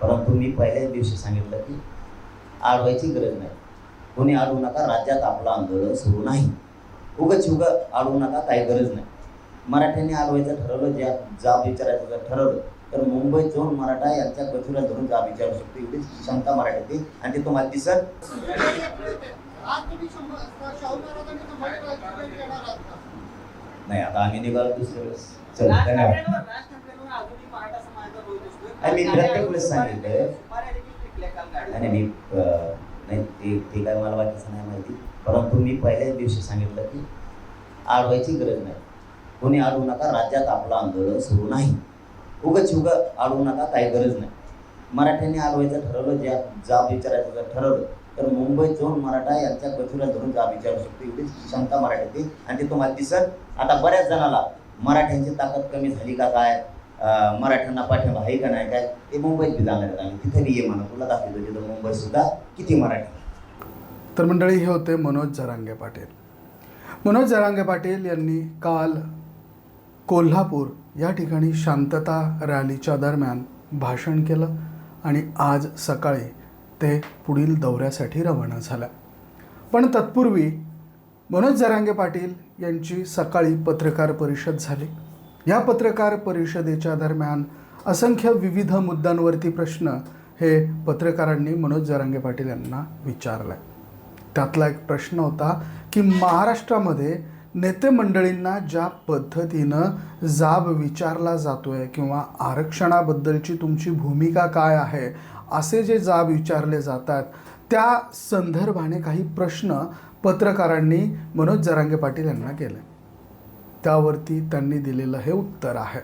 परंतु मी पहिल्याच दिवशी सांगितलं की आडवायची गरज नाही. कोणी अडवू नका राज्यात आपलं आंदोलन सुरू नाही. उगच उग अडवू नका काही गरज नाही. मराठ्यांनी अडवायचं ठरवलं ज्या जाब विचारायचं जर ठरवलं तर मुंबईत जाऊन मराठा यांच्या कचुऱ्या धरून जाब विचारू शकतो. एवढीच क्षमता मराठ्यात आणि ते तुम्हाला दिसत नाही आता आम्ही निघालो दुसऱ्या वेळेस चल धन्यवाद. आणि मी प्रत्येक सांगितलं. आणि मी नाही ते ते काय मला वाटायचं नाही माहिती. परंतु मी पहिल्याच दिवशी सांगितलं की अडवायची गरज नाही. कोणी अडवू नका राज्यात आपलं आंदोलन सुरू नाही. उगच उग अडवू नका काही गरज नाही. मराठ्यांनी अडवायचं ठरवलं ज्या जाब विचारायचं जर ठरवलं तर मुंबईत जाऊन मराठा यांच्या कचुऱ्या धरून जाब विचारू शकतो. एवढीच क्षमता मराठ्यात आहे. आणि ते तुम्हाला दिसत आता बऱ्याच जणाला मराठ्यांची ताकद कमी झाली का काय? मराठ्यांना पाठिंबा आहे का नाही काय? ते मुंबईत बी जाणार आम्ही. तिथे बी ये म्हणा. तुला दाखवतो तिथं मुंबईसुद्धा किती मराठी? तर मंडळी हे होते मनोज जरांगे पाटील. मनोज जरांगे पाटील यांनी काल कोल्हापूर या ठिकाणी शांतता रॅलीच्या दरम्यान भाषण केलं आणि आज सकाळी ते पुढील दौऱ्यासाठी रवाना झाल्या. पण तत्पूर्वी मनोज जरांगे पाटील यांची सकाळी पत्रकार परिषद झाली. या पत्रकार परिषदेच्या दरम्यान असंख्य विविध मुद्द्यांवरती प्रश्न हे पत्रकारांनी मनोज जरांगे पाटील यांना विचारला त्यातला एक प्रश्न होता की महाराष्ट्रामध्ये नेते मंडळींना ज्या पद्धतीनं जाब विचारला जातोय किंवा आरक्षणाबद्दलची तुमची भूमिका काय आहे असे जे जाब विचारले जातात त्या संदर्भाने काही प्रश्न पत्रकारांनी मनोज जरांगे पाटील यांना केले. त्यावरती त्यांनी दिलेलं हे उत्तर आहे.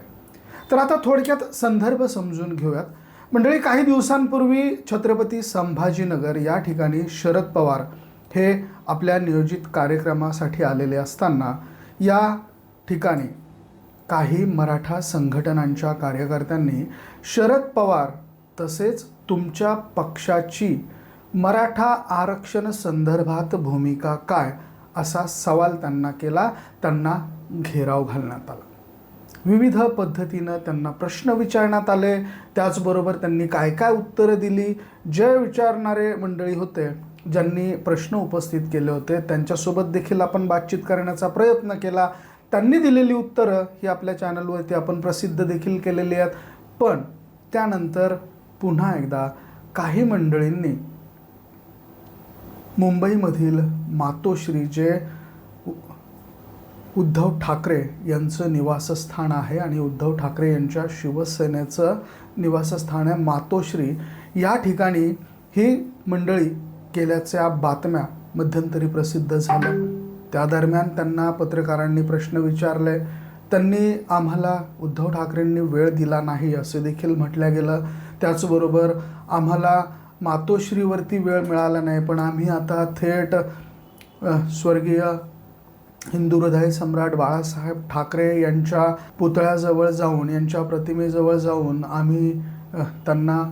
तर आता थोडक्यात संदर्भ समजून घेऊयात. मंडळी काही दिवसांपूर्वी छत्रपती संभाजीनगर या ठिकाणी शरद पवार हे आपल्या नियोजित कार्यक्रमासाठी आलेले असताना या ठिकाणी काही मराठा संघटनांच्या कार्यकर्त्यांनी शरद पवार तसेच तुमच्या पक्षाची मराठा आरक्षण संदर्भात भूमिका काय असा सवाल त्यांना केला. त्यांना घेराव घालण्यात आला. विविध पद्धतीनं त्यांना प्रश्न विचारण्यात आले. त्याचबरोबर त्यांनी काय काय उत्तरं दिली? जे विचारणारे मंडळी होते ज्यांनी प्रश्न उपस्थित केले होते त्यांच्यासोबत देखील आपण बातचीत करण्याचा प्रयत्न केला. त्यांनी दिलेली उत्तरं ही आपल्या चॅनलवरती आपण प्रसिद्ध देखील केलेली आहेत. पण त्यानंतर पुन्हा एकदा काही मंडळींनी मुंबईमधील मातोश्री जे उद्धव ठाकरे यांचं निवासस्थान आहे आणि उद्धव ठाकरे यांच्या शिवसेनेचं निवासस्थान आहे मातोश्री. या ठिकाणी ही मंडळी केल्याच्या बातम्या मध्यंतरी प्रसिद्ध झाल्या. त्या दरम्यान त्यांना पत्रकारांनी प्रश्न विचारले. त्यांनी आम्हाला उद्धव ठाकरेंनी वेळ दिला नाही असे देखील म्हटलं गेलं. त्याचबरोबर आम्हाला मातोश्रीवरती वेळ मिळाला नाही पण आम्ही आता थेट स्वर्गीय हिंदू हृदय सम्राट बाळासाहेब ठाकरे यांच्या पुतळ्याजवळ जाऊन यांच्या प्रतिमेजवळ जाऊन आम्ही त्यांना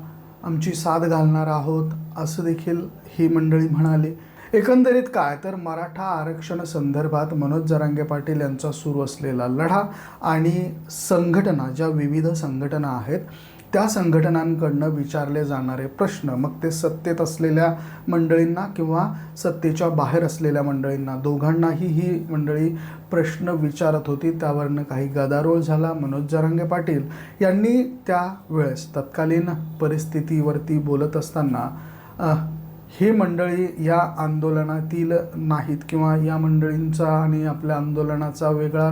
आमची साथ घालणार आहोत असं देखील ही मंडळी म्हणाली. एकंदरीत काय? तर मराठा आरक्षण संदर्भात मनोज जरांगे पाटील यांचा सुरू असलेला लढा आणि संघटना ज्या विविध संघटना आहेत त्या संघटनांकडनं विचारले जाणारे प्रश्न मग ते सत्तेत असलेल्या मंडळींना किंवा सत्तेच्या बाहेर असलेल्या मंडळींना दोघांनाही ही मंडळी प्रश्न विचारत होती. त्यावरनं काही गदारोळ झाला. मनोज जरांगे पाटील यांनी त्या वेळेस तत्कालीन परिस्थितीवरती बोलत असताना हे ही मंडळी या आंदोलनातील नाहीत किंवा या मंडळींचा आणि आपल्या आंदोलनाचा वेगळा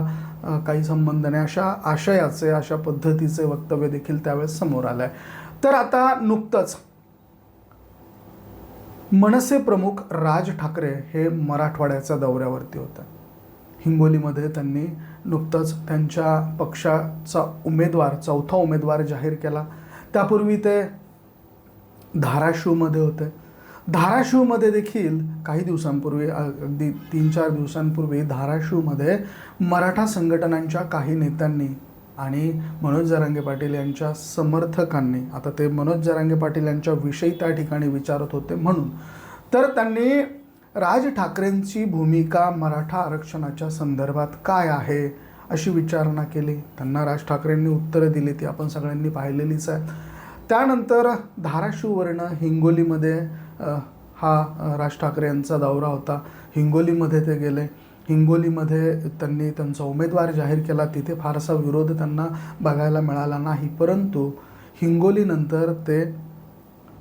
काही संबंध नाही. अशा आशयाचे अशा पद्धतीचे वक्तव्य देखील त्यावेळेस समोर आलं आहे तर आता नुकतंच मनसे प्रमुख राज ठाकरे हे मराठवाड्याच्या दौऱ्यावरती होते. हिंगोलीमध्ये त्यांनी नुकतंच त्यांच्या पक्षाचा उमेदवार चौथा उमेदवार जाहीर केला. त्यापूर्वी ते धाराशिवमध्ये होते. धाराशिवमध्ये देखील काही दिवसांपूर्वी अगदी तीन चार दिवसांपूर्वी धाराशिवमध्ये मराठा संघटनांच्या काही नेत्यांनी आणि मनोज जरांगे पाटील यांच्या समर्थकांनी आता ते मनोज जरांगे पाटील यांच्या विषयी त्या ठिकाणी विचारत होते म्हणून तर त्यांनी राज ठाकरेंची भूमिका मराठा आरक्षणाच्या संदर्भात काय आहे अशी विचारणा केली. त्यांना राज ठाकरेंनी उत्तरं दिली ती आपण सगळ्यांनी पाहिलेलीच आहे त्यानंतर धाराशिववरनं हिंगोलीमध्ये हा राज ठाकरे यांचा दौरा होता. हिंगोलीमध्ये ते गेले. हिंगोलीमध्ये त्यांनी त्यांचा उमेदवार जाहीर केला. तिथे फारसा विरोध त्यांना बघायला मिळाला नाही. परंतु हिंगोलीनंतर ते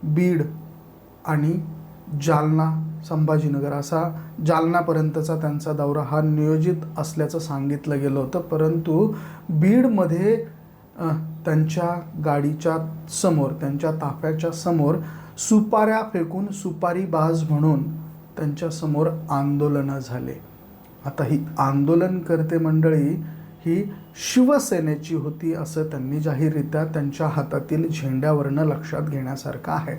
बीड आणि जालना संभाजीनगर असा जालनापर्यंतचा त्यांचा दौरा हा नियोजित असल्याचं सांगितलं गेलं होतं. परंतु बीडमध्ये त्यांच्या गाडीच्या समोर त्यांच्या ताफ्याच्या समोर सुपाऱ्या फेकून सुपारी बाज म्हणून त्यांच्यासमोर आंदोलनं झाले. आता ही आंदोलनकर्ते मंडळी ही शिवसेनेची होती असं त्यांनी जाहीररित्या त्यांच्या हातातील झेंड्यावरनं लक्षात घेण्यासारखं आहे.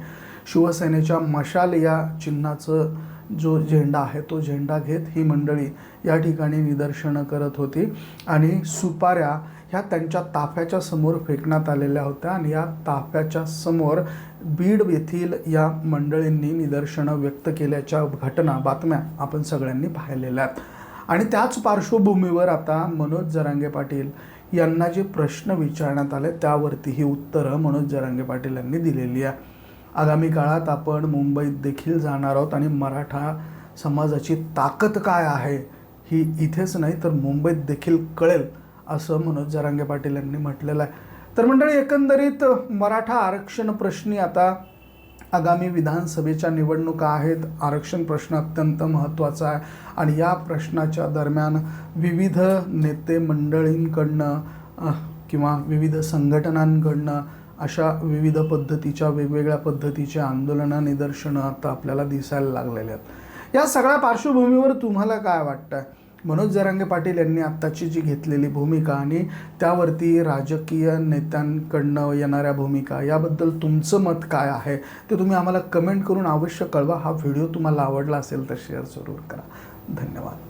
शिवसेनेच्या मशाल या चिन्हाचं जो झेंडा आहे तो झेंडा घेत ही मंडळी या ठिकाणी निदर्शनं करत होती. आणि सुपाऱ्या ह्या त्यांच्या ताफ्याच्या समोर फेकण्यात आलेल्या होत्या आणि या ताफ्याच्या समोर बीड येथील या मंडळींनी निदर्शनं व्यक्त केल्याच्या घटना बातम्या आपण सगळ्यांनी पाहिलेल्या आहेत. आणि त्याच पार्श्वभूमीवर आता मनोज जरांगे पाटील यांना जे प्रश्न विचारण्यात आले त्यावरती ही उत्तरं मनोज जरांगे पाटील यांनी दिलेली आहे. आगामी काळात आपण मुंबईत देखील जाणार आहोत आणि मराठा समाजाची ताकद काय आहे ही इथेच नाही तर मुंबईत देखील कळेल. असं मनोज जरांगे पाटील यांनी म्हटलेलं आहे. तर मंडळी एकंदरीत मराठा आरक्षण प्रश्नी आता आगामी विधानसभेच्या निवडणुका आहेत. आरक्षण प्रश्न अत्यंत महत्त्वाचा आहे आणि या प्रश्नाच्या दरम्यान विविध नेते मंडळींकडनं किंवा विविध संघटनांकडनं अशा विविध पद्धतीच्या वेगवेगळ्या पद्धतीचे आंदोलनं निदर्शनं आता आपल्याला दिसायला लागलेले आहेत. या सगळ्या पार्श्वभूमीवर तुम्हाला काय वाटतं मनोज जरांगे पाटील यांनी आत्ताची जी घेतलेली भूमिका आणि त्यावरती राजकीय नेत्यांकडनं येणाऱ्या भूमिका याबद्दल तुमचं मत काय आहे? ते तुम्ही आम्हाला कमेंट करून अवश्य कळवा. हा व्हिडिओ तुम्हाला आवडला असेल तर शेअर जरूर करा. धन्यवाद.